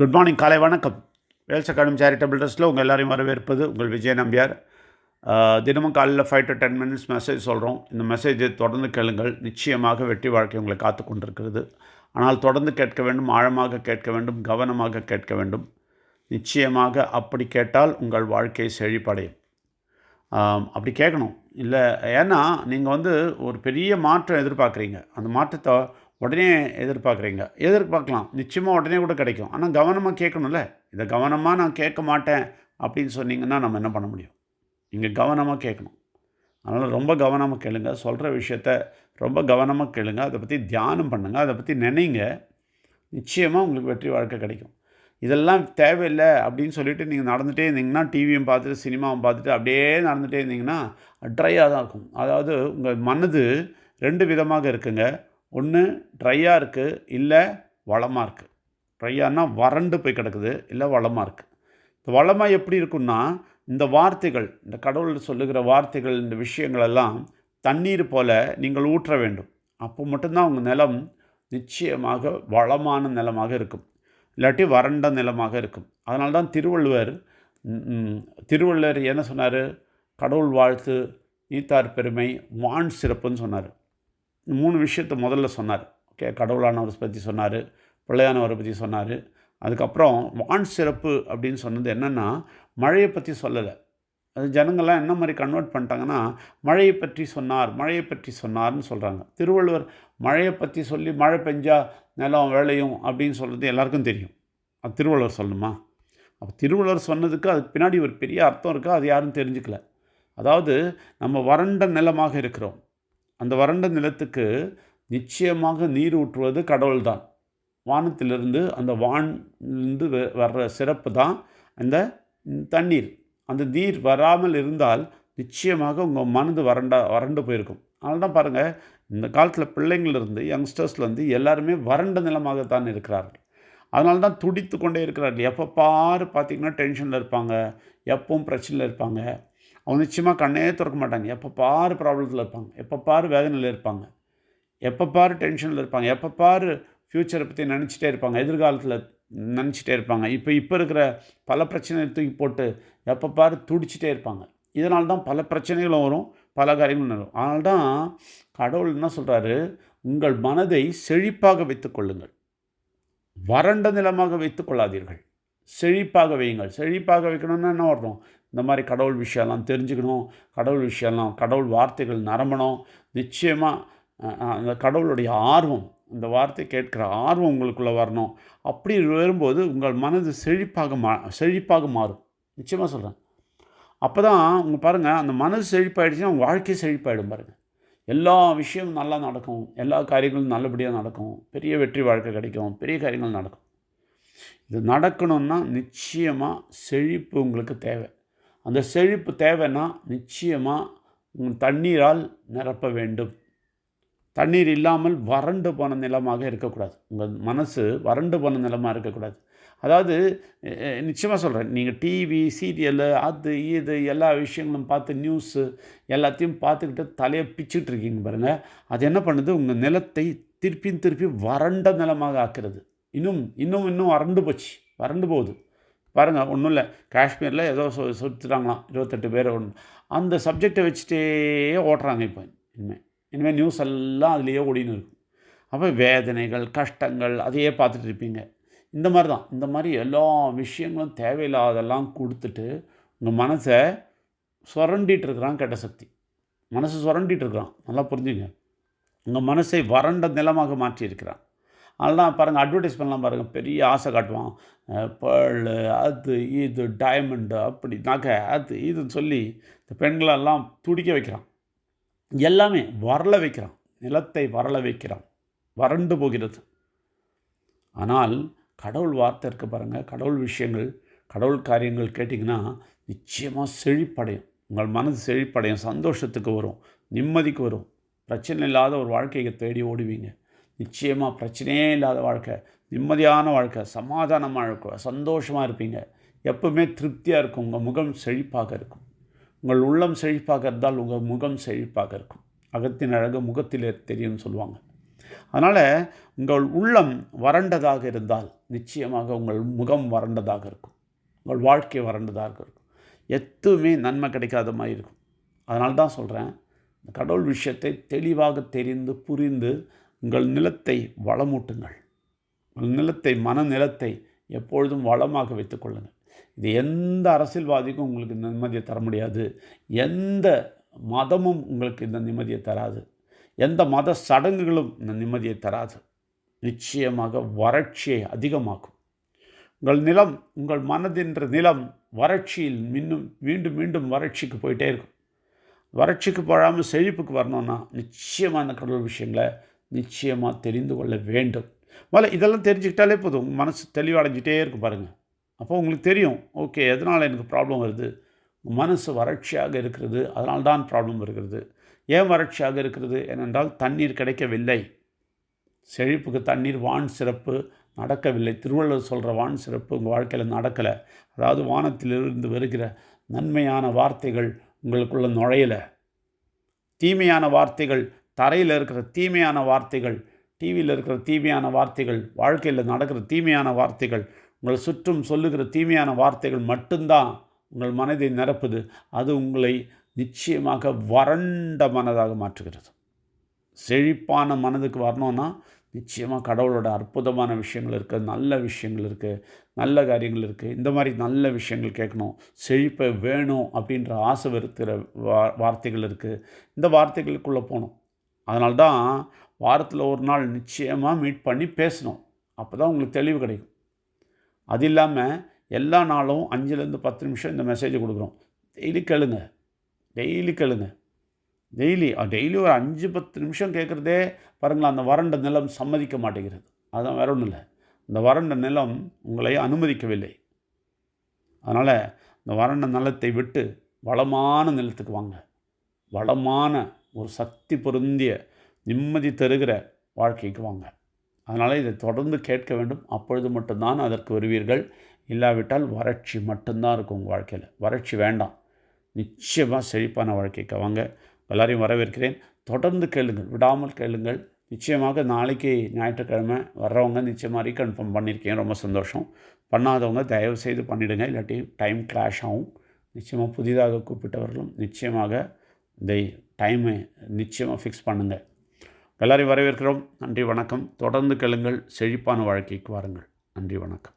Good morning காலை வணக்கம். Wales academy charitable ட்ரஸ்ட்டில் உங்கள் எல்லாரையும் வரவேற்பது உங்கள் விஜய் நம்பியார். தினமும் காலையில் five to ten minutes message சொல்கிறோம் இந்த மெசேஜை தொடர்ந்து கேளுங்கள். நிச்சயமாக வெற்றி வாழ்க்கை உங்களை காத்து கொண்டிருக்கிறது. ஆனால் தொடர்ந்து கேட்க வேண்டும் ஆழமாக கேட்க வேண்டும் கவனமாக கேட்க வேண்டும். நிச்சயமாக அப்படி கேட்டால் உங்கள் வாழ்க்கை செழிப்படையும். அப்படி கேட்கணும். இல்லை ஏன்னா நீங்கள் வந்து ஒரு பெரிய மாற்றம் எதிர்பார்க்குறீங்க. அந்த மாற்றத்தை உடனே எதிர்பார்க்குறீங்க. எதிர்பார்க்கலாம். நிச்சயமாக உடனே கூட கிடைக்கும். ஆனால் கவனமாக கேட்கணும்ல. இதை கவனமாக நான் கேட்க மாட்டேன் அப்படின்னு சொன்னீங்கன்னா நம்ம என்ன பண்ண முடியும்? நீங்கள் கவனமாக கேட்கணும். அதனால் ரொம்ப கவனமாக கேளுங்க. சொல்கிற விஷயத்த ரொம்ப கவனமாக கேளுங்க. அதை பற்றி தியானம் பண்ணுங்கள் அதை பற்றி நினைங்க. நிச்சயமாக உங்களுக்கு வெற்றி வாழ்க்கை கிடைக்கும். இதெல்லாம் தேவையில்லை அப்படின்னு சொல்லிட்டு நீங்கள் நடந்துகிட்டே இருந்தீங்கன்னா டிவியும் பார்த்துட்டு சினிமாவும் பார்த்துட்டு அப்படியே நடந்துகிட்டே இருந்தீங்கன்னா ட்ரையாக தான் இருக்கும். அதாவது உங்கள் மனது ரெண்டு விதமாக இருக்குங்க. ஒன்று ட்ரையாக இருக்குது இல்லை வளமாக இருக்குது ட்ரையானா வறண்டு போய் கிடக்குது இல்லை வளமாக இருக்குது இந்த வளமாக எப்படி இருக்குன்னா இந்த வார்த்தைகள் இந்த கடவுள் சொல்லுகிற வார்த்தைகள் இந்த விஷயங்களெல்லாம் தண்ணீர் போல் நீங்கள் ஊற்ற வேண்டும். அப்போ மட்டும்தான் உங்கள் நிலம் நிச்சயமாக வளமான நிலமாக இருக்கும். இல்லாட்டி வறண்ட நிலமாக இருக்கும். அதனால தான் திருவள்ளுவர் திருவள்ளுவர் என்ன சொன்னார்? கடவுள் வாழ்த்து நீத்தார் பெருமை வான் சிறப்புன்னு சொன்னார். மூணு விஷயத்தை முதல்ல சொன்னார். ஓகே கடவுளானவரை பற்றி சொன்னார் பிள்ளையானவரை பற்றி சொன்னார். அதுக்கப்புறம் வான் சிறப்பு அப்படின்னு சொன்னது என்னென்னா மழையை பற்றி சொல்லலை. அது ஜனங்கள்லாம் என்ன மாதிரி கன்வெர்ட் பண்ணிட்டாங்கன்னா மழையை பற்றி சொன்னார் மழையை பற்றி சொன்னார்னு சொல்கிறாங்க திருவள்ளுவர் மழையை பற்றி சொல்லி மழை பெஞ்சா நிலம் விளையும் அப்படின்னு சொல்கிறது எல்லாருக்கும் தெரியும். அது திருவள்ளுவர் சொல்லணுமா? அப்போ திருவள்ளுவர் சொன்னதுக்கு அதுக்கு பின்னாடி ஒரு பெரிய அர்த்தம் இருக்கா? அது யாரும் தெரிஞ்சுக்கல. அதாவது நம்ம வறண்ட நிலமாக இருக்கிறோம். அந்த வறண்ட நிலத்துக்கு நிச்சயமாக நீர் ஊற்றுவது கடவுள்தான். வானத்திலிருந்து அந்த வானிலிருந்து வ- வர்ற சிறப்பு தான் அந்த தண்ணீர். அந்த நீர் வராமல் இருந்தால் நிச்சயமாக உங்கள் மனது வறண்டா வறண்டு போயிருக்கும். அதனால தான் பாருங்கள் இந்த காலத்தில் பிள்ளைங்கள்லேருந்து யங்ஸ்டர்ஸ்லேருந்து எல்லாருமே வறண்ட நிலமாகத்தான் இருக்கிறார்கள். அதனால தான் துடித்து கொண்டே இருக்கிறார்கள். எப்போ பாரு பார்த்திங்கன்னா டென்ஷனில் இருப்பாங்க எப்பவும் பிரச்சனையில் இருப்பாங்க. அவங்க நிச்சயமாக கண்ணே திறக்க மாட்டாங்க. எப்போ ப்ராப்ளத்தில் இருப்பாங்க. எப்போ பாரு வேதனையில் இருப்பாங்க. எப்போ பார் டென்ஷனில் இருப்பாங்க. எப்போ பாரு ஃப்யூச்சரை பற்றி நினச்சிட்டே இருப்பாங்க. எதிர்காலத்தில் நினச்சிட்டே இருப்பாங்க. இப்போ இப்போ இருக்கிற பல பிரச்சனையை தூக்கி போட்டு எப்போ பாரு துடிச்சிட்டே இருப்பாங்க. இதனால தான் பல பிரச்சனைகளும் வரும் பல காரியங்களும் வரும் அதனால தான் கடவுள் என்ன சொல்கிறாரு உங்கள் மனதை செழிப்பாக வைத்துக்கொள்ளுங்கள் வறண்ட நிலமாக வைத்து கொள்ளாதீர்கள். செழிப்பாக வையுங்கள். செழிப்பாக வைக்கணும்னா என்ன வரணும் இந்த மாதிரி கடவுள் விஷயம்லாம் தெரிஞ்சுக்கணும் கடவுள் விஷயம்லாம் கடவுள் வார்த்தைகள் நரம்பணும். நிச்சயமாக அந்த கடவுளுடைய ஆர்வம் இந்த வார்த்தை கேட்குற ஆர்வம் உங்களுக்குள்ளே வரணும். அப்படி வரும்போது உங்கள் மனது செழிப்பாக மா செழிப்பாக மாறும். நிச்சயமாக சொல்கிறேன் அப்போ தான் உங்கள் பாருங்கள் அந்த மனது செழிப்பாயிடுச்சுன்னா உங்கள் வாழ்க்கை செழிப்பாயிடும் பாருங்கள் எல்லா விஷயமும் நல்லா நடக்கும். எல்லா காரியங்களும் நல்லபடியாக நடக்கும். பெரிய வெற்றி வாழ்க்கை கிடைக்கும். பெரிய காரியங்கள் நடக்கும். இது நடக்கணும்னா நிச்சயமாக செழிப்பு உங்களுக்கு தேவை. அந்த செழிப்பு தேவைன்னா நிச்சயமாக உங்கள் தண்ணீரால் நிரப்ப வேண்டும். தண்ணீர் இல்லாமல் வறண்டு போன நிலமாக இருக்கக்கூடாது. உங்கள் மனசு வறண்டு போன நிலமாக இருக்கக்கூடாது. அதாவது நிச்சயமாக சொல்கிறேன் நீங்கள் டிவி சீரியலு அது இது எல்லா விஷயங்களும் பார்த்து நியூஸு எல்லாத்தையும் பார்த்துக்கிட்டு தலையை பிச்சுட்டு இருக்கீங்க பாருங்கள் அது என்ன பண்ணுது? உங்கள் நிலத்தை திருப்பியும் திருப்பி வறண்ட நிலமாக ஆக்கிறது. இன்னும் இன்னும் இன்னும் வறண்டு போச்சு. வறண்டு போகுது. பாருங்கள் ஒன்றும் இல்லை. காஷ்மீரில் ஏதோ சொ சுற்றுறாங்களாம் இருபத்தெட்டு பேர் ஒன்று அந்த சப்ஜெக்டை வச்சுட்டே ஓட்டுறாங்க இப்போ இனிமேல் இனிமேல் நியூஸ் எல்லாம் அதுலேயே ஓடின்னு இருக்கும். அப்போ வேதனைகள் கஷ்டங்கள் அதையே பார்த்துட்டு இருப்பீங்க. இந்த மாதிரி தான் இந்த மாதிரி எல்லா விஷயங்களும் தேவையில்லாதெல்லாம் கொடுத்துட்டு உங்கள் மனசை சுரண்டிகிட்டு இருக்கிறான் கெட்ட சக்தி. மனசு சுரண்டிகிட்டு இருக்கிறான். நல்லா புரிஞ்சுங்க. உங்கள் மனசை வறண்ட நிலமாக மாற்றி இருக்கிறான் அதெல்லாம் பாருங்கள் அட்வர்டைஸ்மெண்ட்லாம் பாருங்கள் பெரிய ஆசை காட்டுவான். பேர்ல் அது இது டைமண்டு அப்படி நகை அது இதுன்னு சொல்லி இந்த பெண்களெல்லாம் துடிக்க வைக்கிறான். எல்லாமே வரல வைக்கிறான். நிலத்தை வரல வைக்கிறான். வறண்டு போகிறது. ஆனால் கடவுள் வார்த்தை இருக்க பாருங்கள் கடவுள் விஷயங்கள் கடவுள் காரியங்கள் கேட்டிங்கன்னா நிச்சயமாக செழிப்படையும். உங்கள் மனது செழிப்படையும். சந்தோஷத்துக்கு வரும். நிம்மதிக்கு வரும். பிரச்சனை இல்லாத ஒரு வாழ்க்கையை தேடி ஓடுவீங்க. நிச்சயமாக பிரச்சனையே இல்லாத வாழ்க்கை. நிம்மதியான வாழ்க்கை சமாதானமாக இருக்கும் சந்தோஷமாக இருப்பீங்க. எப்பவுமே திருப்தியாக இருக்கும் உங்கள் முகம் செழிப்பாக இருக்கும். உங்கள் உள்ளம் செழிப்பாக இருந்தால் உங்கள் முகம் செழிப்பாக இருக்கும். அகத்தின் அழகு முகத்தில் தெரியும்னு சொல்லுவாங்க. அதனால் உங்கள் உள்ளம் வறண்டதாக இருந்தால் நிச்சயமாக உங்கள் முகம் வறண்டதாக இருக்கும். உங்கள் வாழ்க்கை வறண்டதாக இருக்கும். எதுவுமே நன்மை கிடைக்காத மாதிரி இருக்கும். அதனால தான் சொல்கிறேன் இந்த கடவுள் விஷயத்தை தெளிவாக தெரிந்து புரிந்து உங்கள் நிலத்தை வளமூட்டுங்கள். உங்கள் நிலத்தை மன நிலத்தை எப்பொழுதும் வளமாக வைத்துக்கொள்ளுங்கள் இது எந்த அரசியல்வாதிக்கும் உங்களுக்கு நிம்மதியை தர முடியாது. எந்த மதமும் உங்களுக்கு இந்த நிம்மதியை தராது. எந்த மத சடங்குகளும் இந்த நிம்மதியை தராது. நிச்சயமாக வறட்சியை அதிகமாக்கும். உங்கள் நிலம் உங்கள் மனதின்ற நிலம் வறட்சியில் மின்னும் மீண்டும் மீண்டும் வறட்சிக்கு போயிட்டே இருக்கும். வறட்சிக்கு போகாமல் செழிப்புக்கு வரணும்னா நிச்சயமாக இந்த கடவுள் விஷயங்களை நிச்சயமாக தெரிந்து கொள்ள வேண்டும். முதல்ல இதெல்லாம் தெரிஞ்சுக்கிட்டாலே போதும். உங்கள் மனசு தெளிவடைஞ்சிட்டே இருக்கும் பாருங்கள் அப்போ உங்களுக்கு தெரியும். ஓகே எதனால் எனக்கு ப்ராப்ளம் வருது? மனசு வறட்சியாக இருக்கிறது. அதனால் தான் ப்ராப்ளம் இருக்கிறது ஏன் வறட்சியாக இருக்கிறது? ஏனென்றால் தண்ணீர் கிடைக்கவில்லை. செழிப்புக்கு தண்ணீர் வான் சிறப்பு நடக்கவில்லை. திருவள்ளுவர் சொல்கிற வான் சிறப்பு உங்கள் வாழ்க்கையில் நடக்கலை. அதாவது வானத்திலிருந்து வருகிற நன்மையான வார்த்தைகள் உங்களுக்குள்ள நுழையலை. தீமையான வார்த்தைகள் தரையில் இருக்கிற தீமையான வார்த்தைகள் டிவியில் இருக்கிற தீமையான வார்த்தைகள் வாழ்க்கையில் நடக்கிற தீமையான வார்த்தைகள் உங்களை சுற்றும் சொல்லுகிற தீமையான வார்த்தைகள் மட்டும்தான் உங்கள் மனதை நிரப்புது. அது உங்களை நிச்சயமாக வறண்ட மனதாக மாற்றுகிறது. செழிப்பான மனதுக்கு வரணும்னா நிச்சயமாக கடவுளோட அற்புதமான விஷயங்கள் இருக்குது நல்ல விஷயங்கள் இருக்குது நல்ல காரியங்கள் இருக்குது இந்த மாதிரி நல்ல விஷயங்கள் கேட்கணும். செழிப்பை வேணும் அப்படின்ற ஆசை இருக்கிற வா வார்த்தைகள் இருக்குது இந்த வார்த்தைகளுக்குள்ளே போகணும். அதனால்தான் வாரத்தில் ஒரு நாள் நிச்சயமாக மீட் பண்ணி பேசணும். அப்போ தான் உங்களுக்கு தெளிவு கிடைக்கும். அது இல்லாமல் எல்லா நாளும் அஞ்சுலேருந்து பத்து நிமிஷம் இந்த மெசேஜை கொடுக்குறோம். டெய்லி கேளுங்க. டெய்லி கேளுங்க. டெய்லி டெய்லி ஒரு அஞ்சு பத்து நிமிஷம் கேட்குறதே பாருங்களேன் அந்த வறண்ட நிலம் சம்மதிக்க மாட்டேங்கிறது. அதான் வேற ஒன்றும் இல்லை இந்த வறண்ட நிலம் உங்களை அனுமதிக்கவில்லை. அதனால் இந்த வறண்ட நிலத்தை விட்டு வளமான நிலத்துக்கு வாங்க. வளமான ஒரு சக்தி பொருந்திய நிம்மதி தருகிற வாழ்க்கைக்கு வாங்க. அதனால் இதை தொடர்ந்து கேட்க வேண்டும். அப்பொழுது மட்டும்தான் அதற்கு வருவீர்கள். இல்லாவிட்டால் வறட்சி மட்டும்தான் இருக்கும் உங்கள் வாழ்க்கையில். வறட்சி வேண்டாம். நிச்சயமாக செழிப்பான வாழ்க்கைக்கு வாங்க. எல்லாரையும் வரவேற்கிறேன். தொடர்ந்து கேளுங்கள். விடாமல் கேளுங்கள். நிச்சயமாக நாளைக்கு ஞாயிற்றுக்கிழமை வர்றவங்க நிச்சயமாக ரீகன்ஃபார்ம் பண்ணியிருக்கேன் ரொம்ப சந்தோஷம். பண்ணாதவங்க தயவு செய்து பண்ணிவிடுங்க இல்லாட்டி டைம் கிளாஷ் ஆகும். நிச்சயமாக புதிதாக கூப்பிட்டவர்களும் நிச்சயமாக இதை டைமை நிச்சயமாக ஃபிக்ஸ் பண்ணுங்கள் எல்லாரையும் வரவேற்கிறோம். நன்றி வணக்கம். தொடர்ந்து கேளுங்கள். செழிப்பான வாழ்க்கைக்கு வாருங்கள். நன்றி வணக்கம்.